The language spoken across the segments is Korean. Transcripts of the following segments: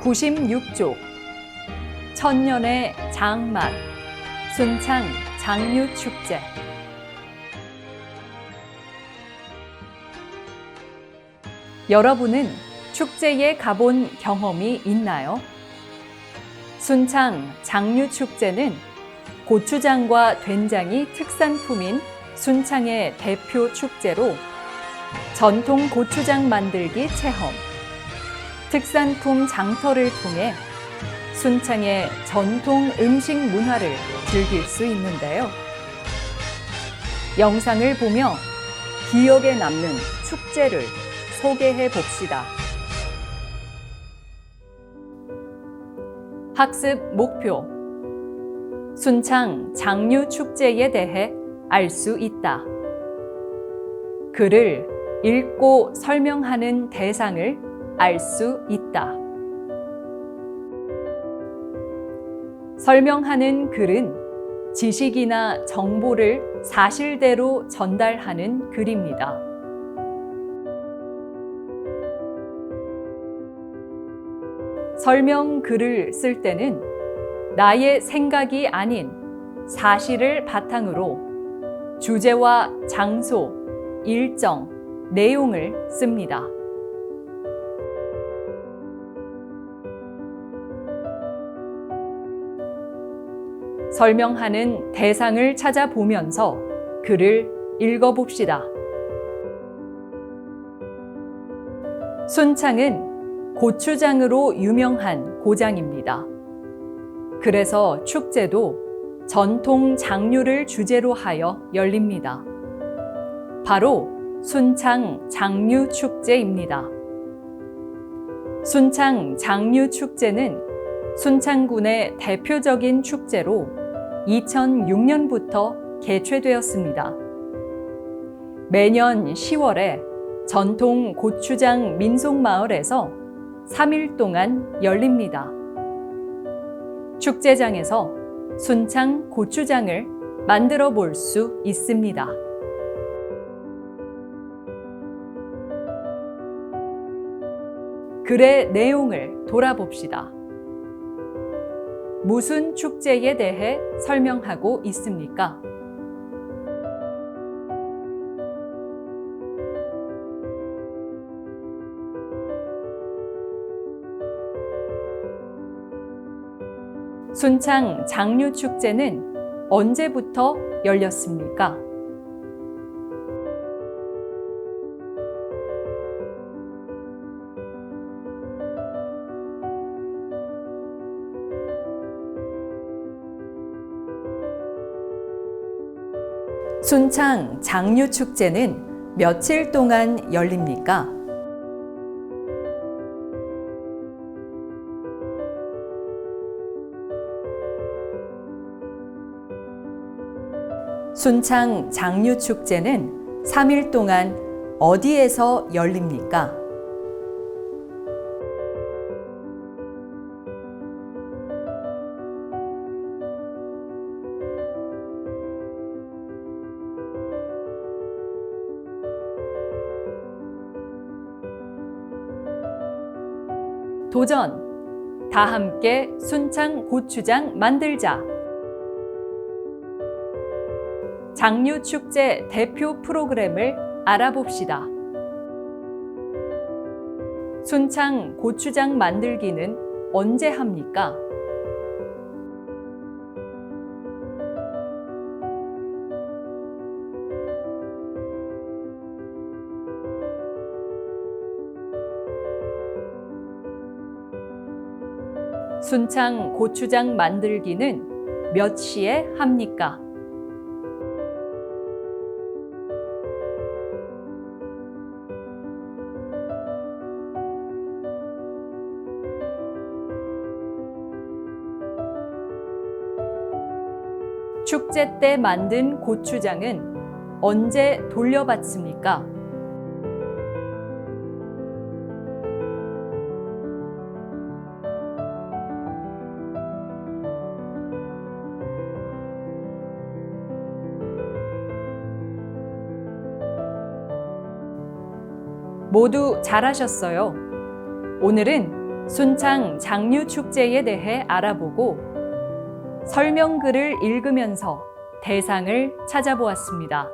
96조. 천년의 장맛. 순창 장류축제. 여러분은 축제에 가본 경험이 있나요? 순창 장류축제는 고추장과 된장이 특산품인 순창의 대표 축제로 전통 고추장 만들기 체험, 특산품 장터를 통해 순창의 전통 음식 문화를 즐길 수 있는데요. 영상을 보며 기억에 남는 축제를 소개해 봅시다. 학습 목표 순창 장류 축제에 대해 알 수 있다. 글을 읽고 설명하는 대상을 알 수 있다. 설명하는 글은 지식이나 정보를 사실대로 전달하는 글입니다. 설명 글을 쓸 때는 나의 생각이 아닌 사실을 바탕으로 주제와 장소, 일정, 내용을 씁니다. 설명하는 대상을 찾아보면서 글을 읽어봅시다. 순창은 고추장으로 유명한 고장입니다. 그래서 축제도 전통 장류를 주제로 하여 열립니다. 바로 순창 장류 축제입니다. 순창 장류 축제는 순창군의 대표적인 축제로 2006년부터 개최되었습니다. 매년 10월에 전통 고추장 민속마을에서 3일 동안 열립니다. 축제장에서 순창 고추장을 만들어 볼 수 있습니다. 글의 내용을 돌아봅시다. 무슨 축제에 대해 설명하고 있습니까? 순창 장류 축제는 언제부터 열렸습니까? 순창 장류 축제는 며칠 동안 열립니까? 순창 장류 축제는 3일 동안 어디에서 열립니까? 도전! 다 함께 순창 고추장 만들자! 장류 축제 대표 프로그램을 알아봅시다. 순창 고추장 만들기는 언제 합니까? 순창 고추장 만들기는 몇 시에 합니까? 축제 때 만든 고추장은 언제 돌려받습니까? 모두 잘하셨어요. 오늘은 순창 장류 축제에 대해 알아보고 설명글을 읽으면서 대상을 찾아보았습니다.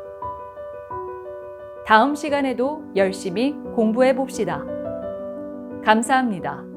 다음 시간에도 열심히 공부해 봅시다. 감사합니다.